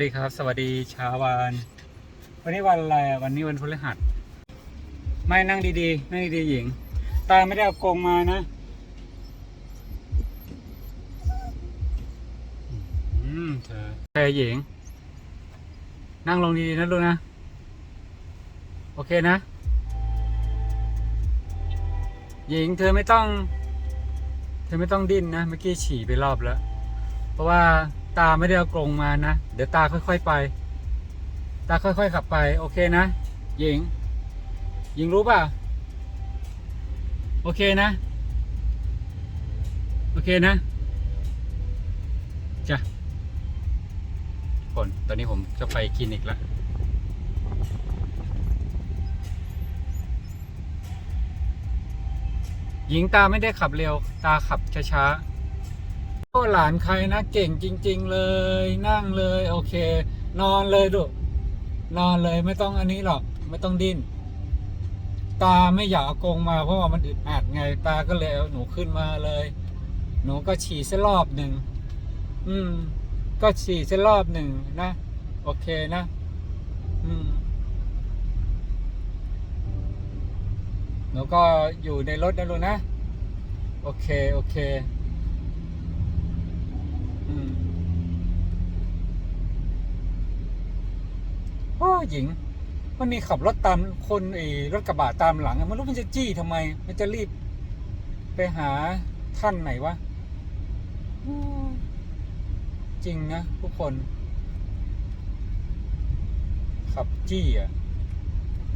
วัสดีครับ สวัสดีเช้าวัน วันนี้วันอะไรอะวันนี้วันพฤหัส ไม่นั่งดีๆ นั่งดีๆหญิง ตาไม่ได้เอากงมานะอืมเธอเธอหญิง นั่งลงดีๆนะลูกนะ โอเคนะ หญิงเธอไม่ต้อง เธอไม่ต้องดิ้นนะ เมื่อกี้ฉี่ไปรอบแล้ว เพราะว่า ตาไม่ได้เอากรงมานะ เดี๋ยวตาค่อย ๆไป ตาค่อยๆขับไป โอเคนะ หญิง หญิงรู้ป่ะ โอเคนะ โอเคนะจ้ะคน ตอนนี้ผมจะไปคลินิกแล้วหญิงตาไม่ได้ขับเร็ว ตาขับช้าๆ โอ้หลานใครนะเก่งจริง ๆ เลยนั่งเลย โอเค นอนเลยดูนอนเลยไม่ต้องอันนี้หรอก ไม่ต้องดิ้นตาไม่อยากเอากงมาเพราะว่ามันอึดอัดไงตาก็เลยเอาหนูขึ้นมาเลย หนูก็ฉี่สักรอบหนึ่งอืม ก็ฉี่สักรอบหนึ่งนะโอเคนะ อืมหนูก็อยู่ในรถนะลูกนะ โอเค โอเค โอ้หญิง มันมีขับรถตามคนไอ้รถกระบะตามหลังอะไม่รู้มันจะจี้ทำไม มันจะรีบ ไปหาท่านไหนวะจริงนะทุกคน ขับจี้อะ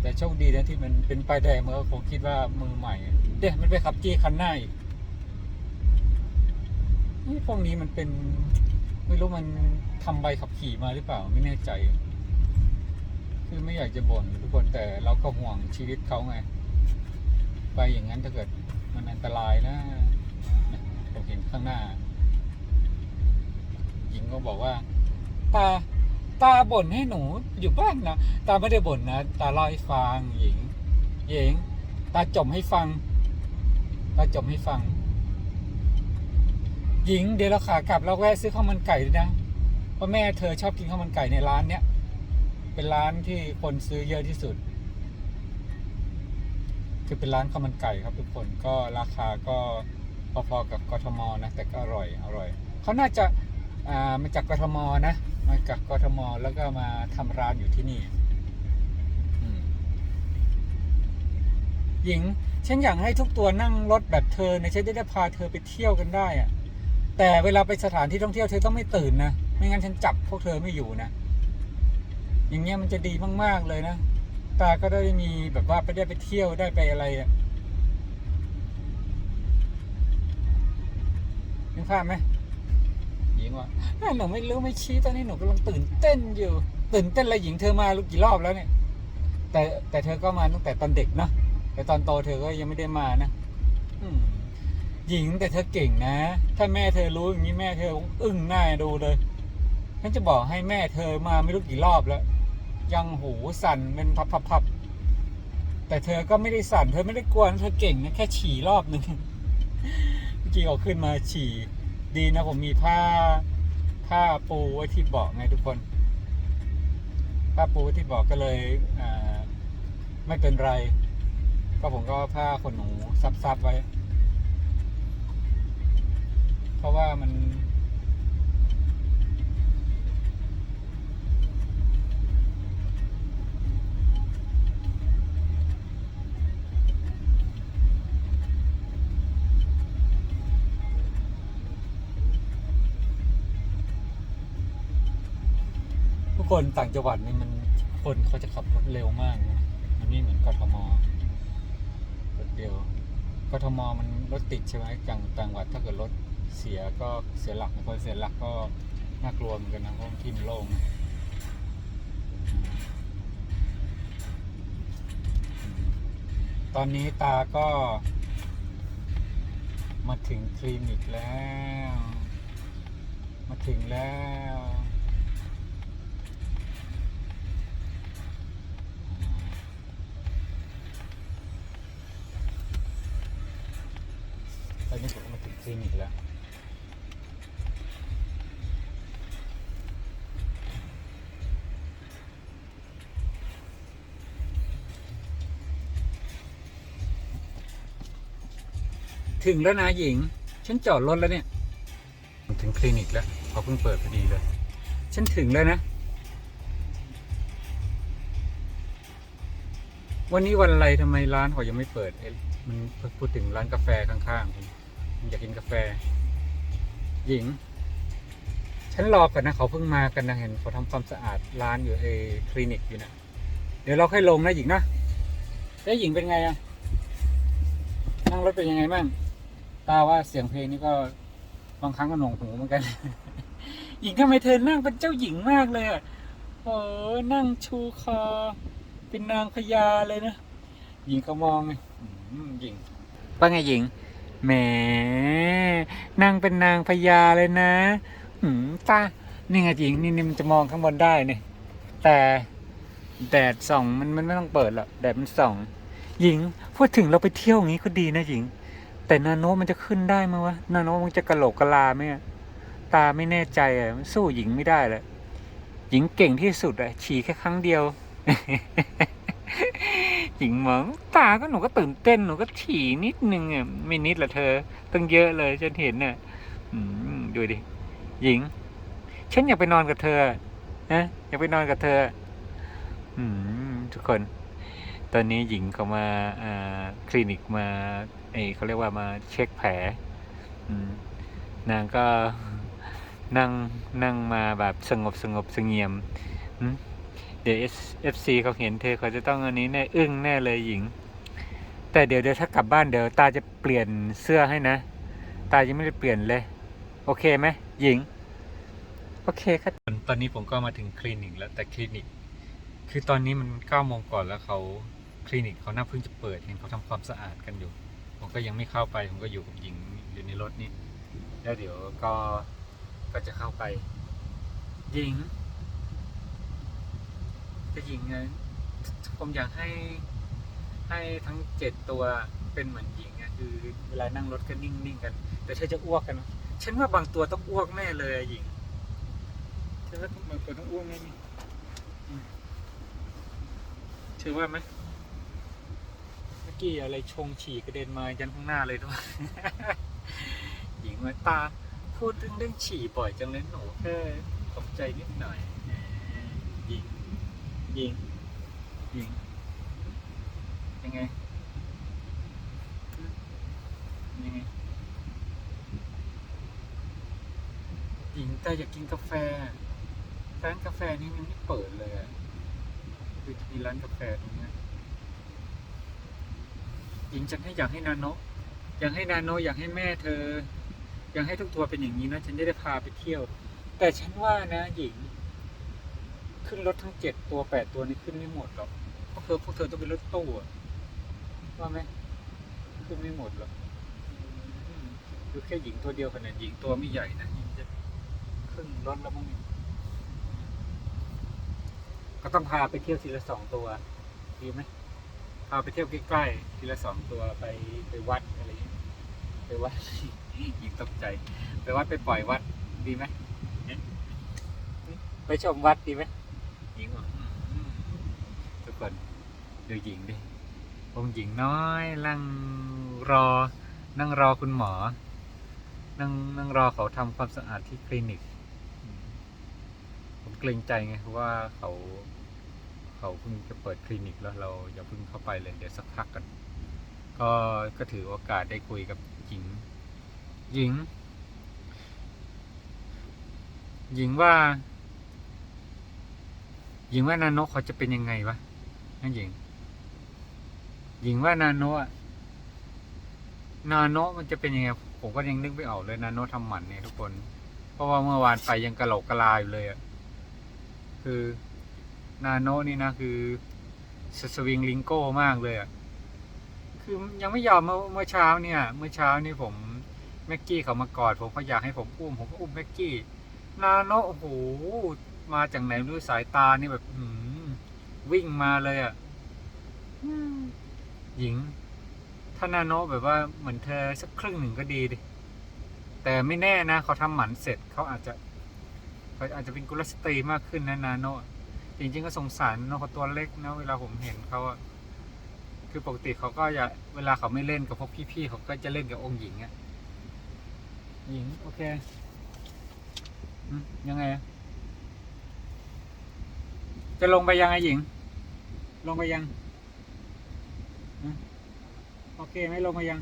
แต่โชคดีนะที่มันเป็นป้ายแดงเมื่อคงคิดว่ามือใหม่เดี๋ยมันไปขับจี้คันหน้าอีก นี่พวกนี้มันเป็น ไม่รู้มันทำใบขับขี่มาหรือเปล่าไม่แน่ใจ คือไม่อยากจะบ่นทุกคนแต่เราก็ห่วงชีวิตเขาไง ไปอย่างนั้นถ้าเกิดมันอันตรายนะนะผมเห็นข้างหน้า หญิงก็บอกว่า ตาตาบ่นให้หนูอยู่บ้านนะตาไม่ได้บ่นนะตาเล่าให้ฟังหญิงหญิง ตาจมให้ฟัง ตาจมให้ฟัง หญิงเดี๋ยวเราขากลับเราแวะซื้อข้าวมันไก่ด้วยนะเพราะแม่เธอชอบกินข้าวมันไก่ในร้านเนี้ยเป็นร้านที่คนซื้อเยอะที่สุด คือเป็นร้านข้าวมันไก่ครับทุกคนก็ราคาก็พอๆกับกทมนะ แต่ก็อร่อยอร่อยเขาน่าจะอ่ามาจากกทมนะมาจากกทมแล้วก็มาทำร้านอยู่ที่นี่หญิงฉันอยากให้ทุกตัวนั่งรถแบบเธอเนี่ยฉันจะได้พาเธอไปเที่ยวกันได้อะ แต่เวลาไปสถานที่ท่องเที่ยวเธอต้องไม่ตื่นนะ ไม่งั้นฉันจับพวกเธอไม่อยู่นะ อย่างเงี้ยมันจะดีมาก ๆ เลยนะ ตาก็ได้มีแบบว่าไปได้ไปเที่ยวได้ไปอะไรอะนึกภาพไหมหญิงว่าอะหนูไม่รู้ไม่ชี้ตอนนี้หนูกำลังตื่นเต้นอยู่ ตื่นเต้นอะไรหญิงเธอมารู้กี่รอบแล้วเนี่ย แต่แต่เธอก็มาตั้งแต่ตอนเด็กเนาะแต่ตอนโตเธอก็ยังไม่ได้มานะ อืม หญิงแต่เธอเก่งนะ ถ้าแม่เธอรู้อย่างนี้แม่เธออึ้งหน้าดูเลยฉันจะบอกให้แม่เธอมาไม่รู้กี่รอบแล้ว ยังหูสั่นเป็นพับๆแต่เธอก็ไม่ได้สั่น เธอไม่ได้กลัวนเธอเก่งนะแค่ฉี่รอบหนึ่งเมื่อกี้เอาขึ้นมาฉี่ ดีนะผมมีผ้าผ้าปูไว้ที่เบาะไงทุกคนผ้าปูไว้ที่เบาะก็เลยไม่เป็นไร ก็ผมก็ผ้าขนหนูซับๆไว้ ราะว่ามัน ทุกคนต่างจังหวัดนี่มันคนเขาจะขับรถเร็วมากนะมันไม่เหมือนกทมรถเร็วกทมมันรถติดใช่ไหมจังต่างจังหวัดถ้าเกิดรถ เสียก็เสียหลักคนเสียหลักก็น่ากลัวเหมือนกันนะเพราะที่มันโล่งตอนนี้ตาก็ มาถึงคลินิกแล้ว มาถึงแล้วตอนนี้ผมก็มาถึงคลินิกแล้ว ถึงแล้วนะหญิง ฉันจอดรถแล้วเนี่ย ถึงคลินิกแล้วเขาเพิ่งเปิดพอดีเลย ฉันถึงแล้วนะ วันนี้วันอะไรทำไมร้านเขายังไม่เปิดเอ๊มันพูดถึงร้านกาแฟข้างๆผมอยากกินกาแฟ หญิง ฉันรอก่อนนะเขาเพิ่งมากันนะเห็นเขาทำความสะอาดร้านอยู่เออคลินิกอยู่นะเดี๋ยวเราค่อยลงนะหญิงนะแล้วหญิงเป็นไงอะนั่งรถเป็นยังไงบ้าง ตาว่าเสียงเพลงนี่ก็บางครั้งก็หนวงหูเหมือนกัน หญิงทำไมเธอนั่งเป็นเจ้าหญิงมากเลยอะโอ้นั่งชูคอ เป็นนางพญาเลยนะ หญิงเขามองไงหญิงว่าไงหญิงแหมนั่งเป็นนางพญาเลยนะหืมตานี่ไงหญิงนี่นี่มันจะมองข้างบนได้เนี่ยแต่แดดส่องมันมันไม่ต้องเปิดหรอกแดดมันส่อง หญิงพูดถึงเราไปเที่ยวอย่างนี้ก็ดีนะหญิง แต่นาโนมันจะขึ้นได้ไหมวะ นาโนมันจะกระโหลกกะลาไหมอะตาไม่แน่ใจอะสู้หญิงไม่ได้เลยหญิงเก่งที่สุดอะ ฉี่แค่ครั้งเดียว หญิงมองตาก็หนูก็ตื่นเต้นหนูก็ฉี่นิดนึงอะไม่นิดละเธอตั้งเยอะเลยฉันเห็นน่ะอืมดูดิ หญิง ฉันอยากไปนอนกับเธอนะอยากไปนอนกับเธอ อืมทุกคน ตอนนี้หญิงเขามาอ่าคลินิกมา เอเขาเรียกว่ามาเช็คแผลนางก็นั่งนั่งมาแบบสงบสงบสงี่ยมเดี๋ยวเอฟซีเขาเห็นเธอเขาจะต้องอันนี้แน่อึ้งแน่เลยหญิง แต่เดี๋ยวเดี๋ยวถ้ากลับบ้านเดี๋ยวตาจะเปลี่ยนเสื้อให้นะ ตายังไม่ได้เปลี่ยนเลย โอเคไหมหญิง โอเคครับตอนนี้ผมก็มาถึงคลินิกแล้วแต่คลินิก คือตอนนี้มันเก้าโมงก่อนแล้วเขาคลินิกเขาน่าเพิ่งจะเปิดเห็นเขาทำความสะอาดกันอยู่ ก็ยังไม่เข้าไป ผมก็อยู่กับหญิงอยู่ในรถนี่ แล้วเดี๋ยวก็ก็จะเข้าไป หญิงจะหญิงไงผมอยากให้ให้ทั้งเจ็ดตัวเป็นเหมือนหญิงอะคือเวลานั่งรถก็นิ่งๆกัน แต่เธอจะอ้วกกันไหมฉันว่าบางตัวต้องอ้วกแน่เลยอะหญิงฉันว่าบางตัวต้องอ้วกแน่นี่อืมเธอว่าไหมเมื่อ กี้อะไรชงฉี่กระเด็นมายันข้างหน้าเลยด้วย หญิงว่าตาพูดถึงเรื่องฉี่บ่อยจังเลยหนูแค่ตกใจนิดหน่อยหญิงยิงยิงยังไงยังไงหญิงแต่อยากกินกาแฟร้านกาแฟนี้มันไม่เปิดเลยคือมีร้านกาแฟตรงนี้ หญิงฉันให้อยากให้นาโนอยากให้นาโนอยากให้แม่เธอ อยากให้ทุกทัวร์เป็นอย่างนี้นะฉันจะได้พาไปเที่ยว แต่ฉันว่านะหญิง ขึ้นรถทั้งเจ็ดตัวแปดตัวนี้ขึ้นไม่หมดหรอกเพราะเธอพวกเธอต้องเป็นรถตู้ว่าไหมขึ้นไม่หมดหรอกดูแค่หญิงตัวเดียวขนาดหญิงตัวไม่ใหญ่นะหญิงจะขึ้นรถแล้วมั้งก็ต้องพาไปเที่ยวทีละสองตัว ดีไหม พาไปเที่ยวใกล้ๆทีละสองตัวไปไปวัดอะไรอย่างเงี้ยไปวัดหญิงตกใจ ไปวัดไปปล่อยวัดดีไหมเอ๊ะไปชมวัดดีไหมหญิงบอกอืมทุกคนดูหญิงดิองค์หญิงน้อยนั่งรอ นั่งรอคุณหมอ นั่งนั่งรอเขาทำความสะอาดที่คลินิกอืมผมเกรงใจไงเพราะว่าเขา เขาเพิ่งจะเปิดคลินิกแล้วเราอย่าเพิ่งเข้าไปเลยเดี๋ยวสักพักกัน ก็ก็ถือโอกาสได้คุยกับหญิง หญิง หญิงว่า หญิงว่านาโนเขาจะเป็นยังไงวะนั่นหญิง หญิงว่านานโนะอะนาโนะมันจะเป็นยังไงผมก็ยังนึกไม่ออกเลยนาโนะทำหมันเนี่ยทุกคน เพราะว่าเมื่อวานไปยังกระโหลกกระลาอยู่เลยอะคือ นาโนนี่นะคือสสวิงลิงโก้มากเลยอะคือยังไม่ยอมเมื่อเมื่อเช้าเนี่ย เมื่อเช้านี่ผมแม็กกี้เขามากอดผมเขาอยากให้ผมอุ้มผมก็อุ้มแม็กกี้นาโนโอ้โหมาจากไหนไม่รู้สายตานี่แบบอืมวิ่งมาเลยอะ่ะหญิง ถ้านาโนแบบว่าเหมือนเธอสักครึ่งหนึ่งก็ดีดิแต่ไม่แน่นะเขาทำหมันเสร็จเขาอาจจะเขาอาจจะเป็นกุลสตรีมากขึ้นนะนาโน จริงๆก็สงสารนาะเขาตัวเล็กนะเวลาผมเห็นเขาอะคือปกติเขาก็จะเวลาเขาไม่เล่นกับพวกพี่ๆเขาก็จะเล่นกับองค์หญิงอะหญิงโอเคยังไง จะลงไปยังไงหญิง ลงไปยังอโอเคไหม่ลงไปยัง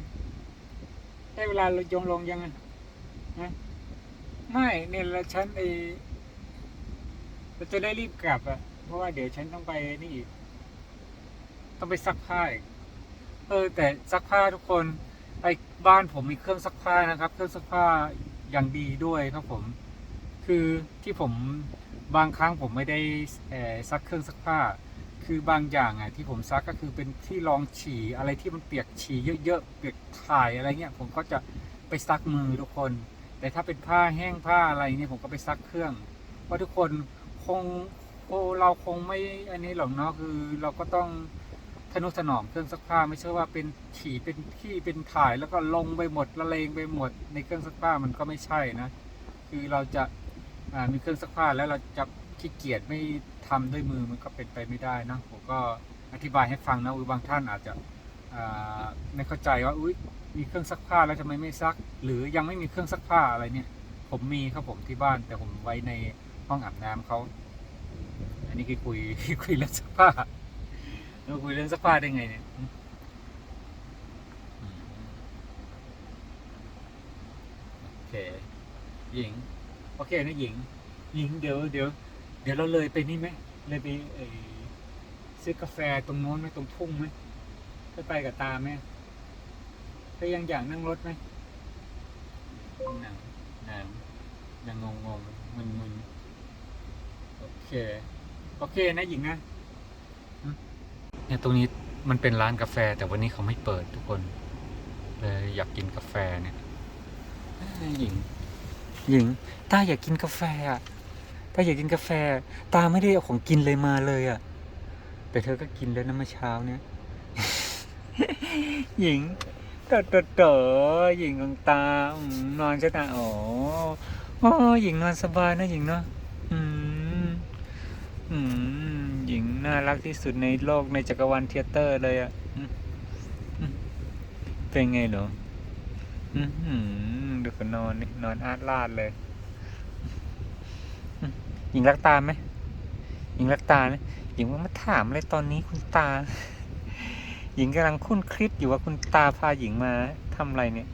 ได้เวลาลงลงยังไงนะไม่เนี่ยเราฉันไอ เราจะได้รีบกลับอะเพราะว่าเดี๋ยวฉันต้องไปนี่อีก ต้องไปซักผ้าอีก เออ แต่ซักผ้าทุกคนไอ้บ้านผมมีเครื่องซักผ้านะครับ เครื่องซักผ้าอย่างดีด้วยครับผม คือที่ผมบางครั้งผมไม่ได้ซักเครื่องซักผ้า คือบางอย่างอะที่ผมซักก็คือเป็นที่รองฉี่อะไรที่มันเปียกฉี่เยอะๆเปียกถ่ายอะไรเงี้ยผมก็จะไปซักมือทุกคน แต่ถ้าเป็นผ้าแห้งผ้าอะไรเนี่ยผมก็ไปซักเครื่อง เพราะทุกคน คงโอเราคงไม่อันนี้หรอกเนาะคือเราก็ต้องทนุถนอมเครื่องซักผ้าไม่ใช่ว่าเป็นฉี่เป็นขี้เป็นถ่ายแล้วก็ลงไปหมดละเลงไปหมดในเครื่องซักผ้ามันก็ไม่ใช่นะ คือเราจะามีเครื่องซักผ้าแล้วเราจะขี้เกียจไม่ทำด้วยมือมันก็เป็นไปไม่ได้นะผมก็อธิบายให้ฟังนะบางท่านอาจจะไม่เข้าใจว่าอุ้ยมีเครื่องซักผ้าแล้วทำไมไม่ซัก หรือยังไม่มีเครื่องซักผ้าอะไรเนี่ย ผมมีครับผมที่บ้านแต่ผมไว้ใน ห้องอาบน้ำเขา อันนี้คือคุยคุยเรื่องซักผ้าเราคุยเรื่องซักผ้าได้ไงเนี่ยโอเคหญิง โอเคนะหญิง หญิงเดี๋ยวเดี๋ยวเดี๋ยวเราเลยไปนี่ไหมเลยไปซื้อกาแฟตรงโน้นไหมตรงทุ่งไหมไปไปกับตาไหมไปยังอยากนั่งรถไหมนั่งนั่งยังงงงๆมึนมึน เค โอเคนะหญิงนะอืมเนี่ยตรงนี้มันเป็นร้านกาแฟ แต่วันนี้เขาไม่เปิดทุกคนเลยอยากกินกาแฟเนี่ยเอ้ยหญิง หญิงตาอยากกินกาแฟอะตาอยากกินกาแฟ ตาไม่ได้เอาของกินเลยมาเลยอะ แต่เธอก็กินแล้วนะเมื่อเช้าเนี่ย หญิงเต๋อเต๋อเต๋อหญิงของตาอืมนอนใช่ตาอ๋ออ๋อหญิงนอนสบายนะหญิงเนาะ อืม อืม หญิง น่ารักที่สุดในโลกในจักรวาลเทเตอร์เลยอะเป็นไงเหรอดูเขานอนนี่นอนอาดลาดเลย หญิงรักตาไหมหญิงรักตาไหมหญิงว่ามาถามอะไรตอนนี้คุณตา หญิงกำลังคุ้นคิดอยู่ว่าคุณตาพาหญิงมาทำอะไรเนี่ย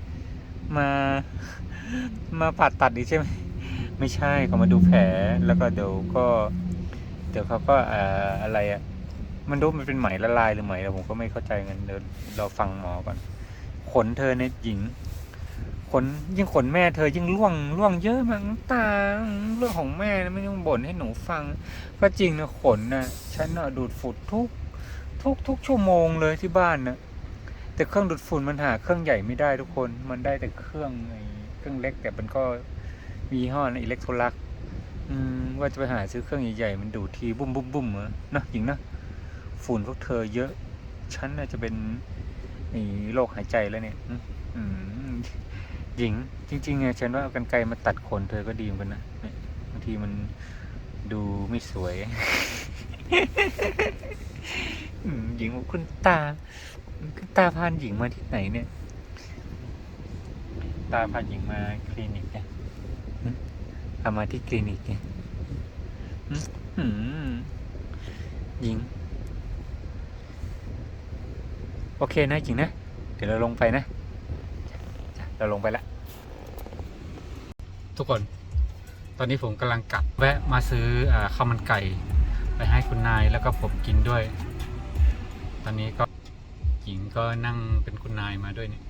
มา มาผ่าตัดอีกใช่ไหม ไม่ใช่เขามาดูแผลแล้วก็เดี๋ยวก็ ดี๋ยวเขาก็อ่ออะไรอะมันดูมันเป็นไหมละลายหรือไหมแล้วผมก็ไม่เข้าใจกันเดี๋ยวเราฟังหมอก่อนขนเธอเนี่ยหญิงขนยิ่งขนแม่เธอยิ่งร่วงร่วงเยอะมากน้ำตาเรื่องของแม่นะไม่ต้องบ่นให้หนูฟัง ก็จริงนะขนนะฉันนะดูดฝุ่นทุก ทุกทุกชั่วโมงเลยที่บ้านนะแต่เครื่องดูดฝุ่นมันหาเครื่องใหญ่ไม่ได้ทุกคนมันได้แต่เครื่องเครื่องเล็กแต่มันก็มียี่ห้อนะอิเล็กโทรลัก อืมว่าจะไปหาซื้อเครื่องใหญ่ๆมันดูดทีบุ้มบุ้มบุ้มเหรอเนะหญิงนะฝุ่นพวกเธอเยอะฉันน่าจะเป็นไอ้โรคหายใจแล้วเนี่ยอืมหญิง จริงๆอะฉันว่าเอากันไกลมาตัดขนเธอก็ดีเหมือนกันนะบางทีมันดูไม่สวยหญิงคุณตาคุณตาพานหญิงมาที่ไหนเนี่ย ตาพาหญิงมาคลินิกเนี่ย พามาที่คลินิกเนี่ยหึอืมหญิง โอเคนะหญิงนะ เดี๋ยวเราลงไปนะ เราลงไปแล้วทุกคน ตอนนี้ผมกำลังกลับ แวะมาซื้ออาข้าวมันไก่ ไปให้คุณนายแล้วก็ผมกินด้วย ตอนนี้ก็หญิงก็นั่งเป็นคุณนายมาด้วยเนี่ย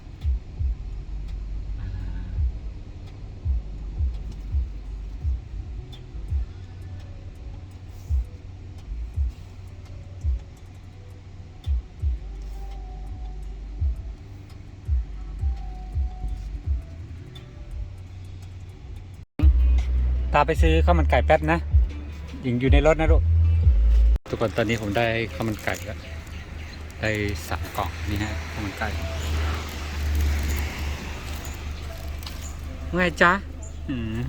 าไปซื้อข้าวมันไก่แป๊บนะหญิงอยู่ในรถนะลูกทุกคนตอนนี้ผมได้ข้าวมันไก่แล้วได้สามกล่องนี่ฮะข้าวมันไก่ไงจ๊ะอืม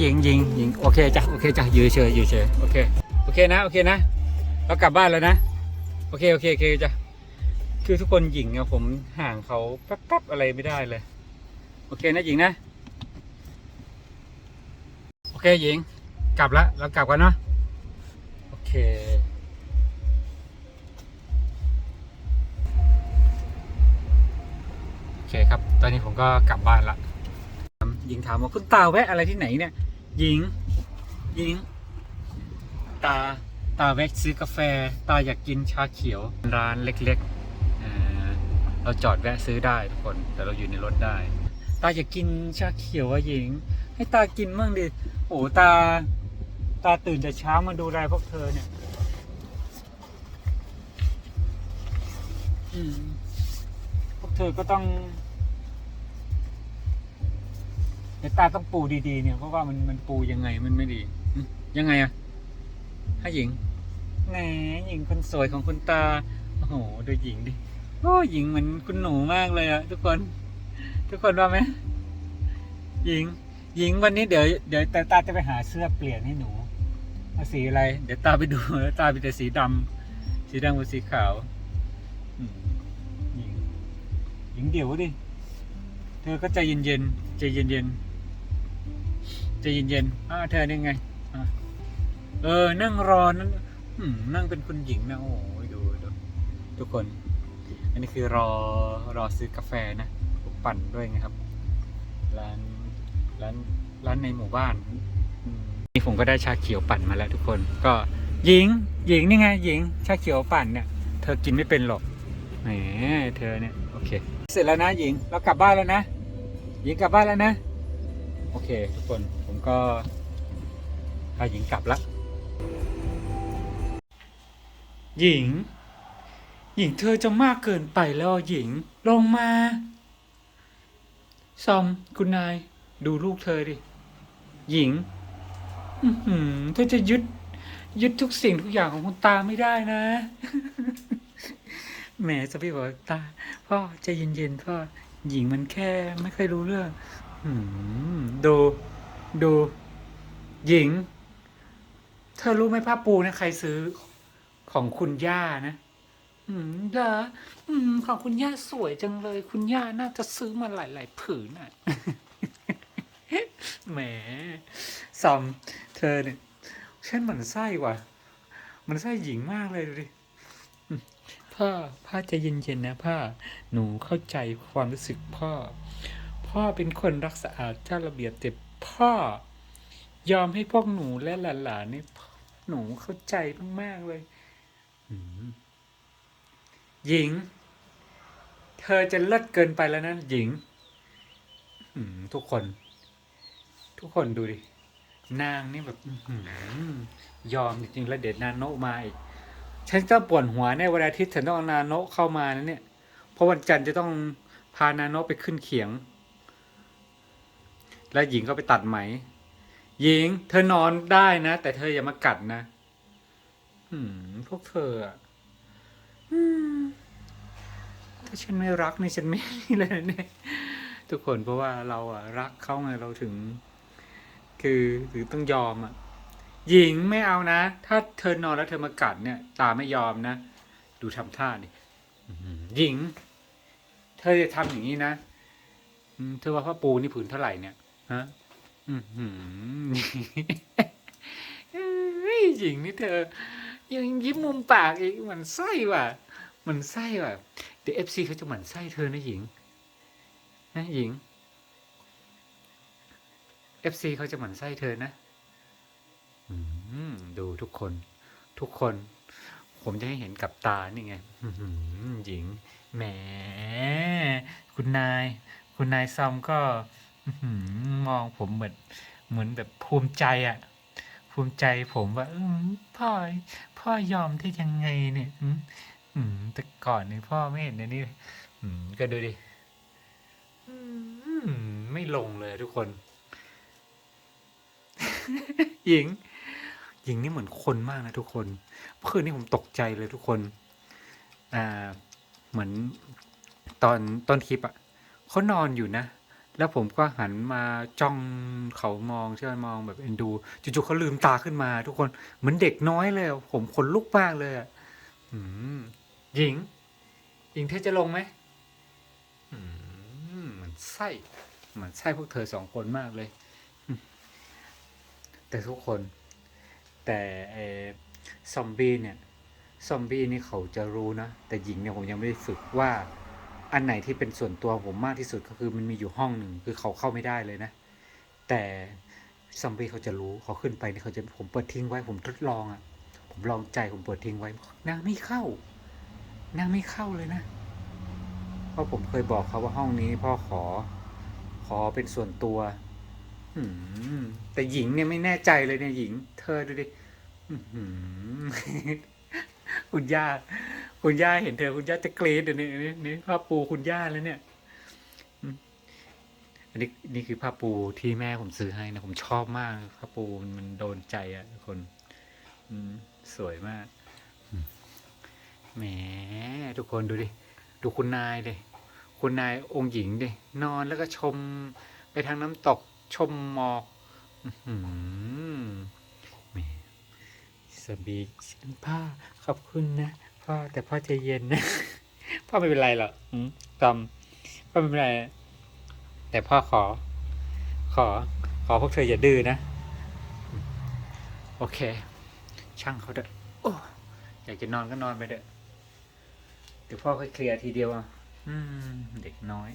หญิงหญิงหญิงโอเคจ้ะโอเคจ้ะอยู่เฉยอยู่เฉยโอเคโอเคนะโอเคนะเรากลับบ้านแล้วนะ อเคโอเคโอเคจ้ะคือทุกคนหญิงอะผมห่างเขาแป๊บๆอะไรไม่ได้เลย โอเคนะหญิงนะ โอเคหญิง กลับแล้วเรากลับกันเนาะโอเคโอเคครับ ตอนนี้ผมก็กลับบ้านละหญิงถามว่าคุณตาแวะอะไรที่ไหนเนี่ย หญิง หญิง ตา ตาแวะซื้อกาแฟ ตาอยากกินชาเขียว ร้านเล็กๆ เราจอดแวะซื้อได้ทุกคน แต่เราอยู่ในรถได้ ตาอยากกินชาเขียวอะหญิง ให้ตากินมั่งดิ โอ้ตา ตาตื่นแต่เช้ามาดูแลพวกเธอเนี่ยพวกเธอก็ต้องเดี๋ยวตาต้องปูดีๆเนี่ย เพราะว่ามันมันปูยังไงมันไม่ดี ยังไงอะ ให้หญิงแหนหญิงคนสวยของคุณตา โอ้โห ดูหญิงดิ โอ้หญิงเหมือนคุณหนูมากเลยอะทุกคน ทุกคนว่าไหมหญิง หญิงวันนี้เดี๋ยวเดี๋ยวตาตาจะไปหาเสื้อเปลี่ยนให้หนูเอาสีอะไร เดี๋ยวตาไปดูแล้วตาไปแต่สีดำสีดำกับสีขาวอืมหญิง หญิงเดี๋ยวดิ เธอก็ใจเย็นๆ ใจเย็นๆ ใจเย็นๆอ่าเธอนี่ไงอะ เออ นั่งรอนั่นอืมนั่งเป็นคุณหญิงนะโอ้ยดูดูทุกคน อันนี้คือรอรอซื้อกาแฟนะผมปั่นด้วยไงครับ ร้านร้านร้านในหมู่บ้านนี่ผมก็ได้ชาเขียวปั่นมาแล้วทุกคน ก็หญิง หญิงนี่ไงหญิง ชาเขียวปั่นเนี่ย เธอกินไม่เป็นหรอกแหมเธอเนี่ยโอเค เสร็จแล้วนะหญิงเรากลับบ้านแล้วนะหญิงกลับบ้านแล้วนะ โอเค ทุกคนผมก็พาหญิงกลับละ หญิง หญิงเธอจะมากเกินไปแล้วหญิง ลงมา ซอม คุณนาย ดูลูกเธอดิ หญิง อืเธอจะยึด ยึดทุกสิ่งทุกอย่างของคุณตาไม่ได้นะ แหมจะพี่บอกตา พ่อใจเย็นๆพ่อ หญิงมันแค่ไม่ค่อยรู้เรื่อง อืมดูดู หญิง เธอรู้ไหมผ้าปูเนะใครซื้อ ของคุณย่านะ อืมเหรออืม ของคุณย่าสวยจังเลย คุณย่าน่าจะซื้อมาหลาย ๆ ผืนอะ แหมซอมเธอเนี่ยฉันหมันไส้ว่ะ มันไส้หญิงมากเลยดูดิอืมพ่อพ่อใจเย็นๆนะพ่อหนูเข้าใจความรู้สึกพ่อ พ่อเป็นคนรักสะอาดเจ้าระเบียบแต่พ่อ ยอมให้พวกหนูและหลานๆนี่หนูเข้าใจมากๆเลยอืม หญิง เธอจะเลิศเกินไปแล้วนะหญิงทุกคน ทุกคนดูดิ นางนี่แบบยอมจริงๆแล้วเด็ดนาโนมาอีกฉันก็ปวดหัวในวันอาทิตย์ฉันต้องเอานาโนเข้ามานะเนี่ย เพราะวันจันทร์จะต้องพานาโนไปขึ้นเขียง แล้วหญิงก็ไปตัดไหม หญิง เธอนอนได้นะ แต่เธออย่ามากัดนะ อืมพวกเธออะอืมถ้าฉันไม่รักนี่ฉันไม่เลยเนี่ยทุกคนเพราะว่าเราอะรักเขาไงเราถึง คือถือต้องยอมอะหญิงไม่เอานะ ถ้าเธอนอนแล้วเธอมากัดเนี่ย ตาไม่ยอมนะ ดูทำท่าดิหญิง เธอจะทำอย่างนี้นะเธอว่าผ้าปูนี่ผืนเท่าไหร่เนี่ยฮะอือหือเฮ้ยหญิงนี่เธอ ยังยิ้มมุมปากอีกเหมือนไส้ว่ะเหมือนไส้ว่ะเดี๋ยวเอฟซีเขาจะเหมือนไส้เธอนะหญิงนะหญิงเอฟซีเขาจะหมั่นไส้เธอนะอดูทุกคน ทุกคน ผมจะให้เห็นกับตานี่ไงหญิงแหมคุณนาย คุณนายซอมก็มองผมเหมือนเหมือนแบบภูมิใจอะ ภูมิใจผมว่าอมพ่อพ่อยอมได้ยังไงเนี่ยอืมอืมแต่ก่อนนี่พ่อไม่เห็นในนี้เลยอืมก็ดูดิอืมไม่ลงเลยทุกคน หญิง หญิงนี่เหมือนคนมากนะทุกคนเมื่อคืนนี้ผมตกใจเลยทุกคน อ่า เหมือนตอนต้นคลิปอะเขานอนอยู่นะ แล้วผมก็หันมาจ้องเขามองใช่ไหมมองแบบเอ็นดูจู่ๆเขาลืมตาขึ้นมา ทุกคนเหมือนเด็กน้อยเลย ผมขนลุกมากเลยอะหญิง หญิงเธอจะลงไหมมเหมือนไส้เหมือนไส้พวกเธอสองคนมากเลย แต่ทุกคน แต่ซอมบี้เนี่ย ซอมบี้นี่เขาจะรู้นะ แต่หญิงเนี่ยผมยังไม่ได้ฝึกว่า อันไหนที่เป็นส่วนตัวผมมากที่สุดก็คือมันมีอยู่ห้องหนึ่งคือเขาเข้าไม่ได้เลยนะ แต่ซอมบี้เขาจะรู้เขาขึ้นไปเนี่เขาจะผมเปิดทิ้งไว้ผมทดลองอะ่ะ ผมลองใจผมเปิดทิ้งไว้นางไม่เข้านางไม่เข้าเลยนะ เพราะผมเคยบอกเขาว่าห้องนี้พ่อขอ ขอเป็นส่วนตัวอืแต่หญิงเนี่ยไม่แน่ใจเลยเนี่ยหญิง เธอดูดิ คุณย่า คุณย่าเห็นเธอ คุณย่าจะกรีดเดี๋ยวนี้นี่ผ้าปูคุณย่าแล้วเนี่ย อันนี้นี่คือผ้าปูที่แม่ผมซื้อให้นะ ผมชอบมากผ้าปูมันโดนใจอะทุกคนสวยมากแหมทุกคนดูดิ ดูคุณนายดิคุณนายองค์หญิงดินอนแล้วก็ชมไปทางน้ำตกชมหมอก อื สบีพ่อขอบคุณนะพ่อแต่พ่อใจเย็นนะพ่อไม่เป็นไรหรอกอืมตอมพ่อไม่เป็นไร แต่พ่อขอ ขอ ขอพวกเธออย่าดื้อนะ โอเค ช่างเขาเถอะโอ้อยากจะนอนก็นอนไปเถอะเดี๋ยวพ่อค่อยเคลียร์ทีเดียวอะเด็กน้อย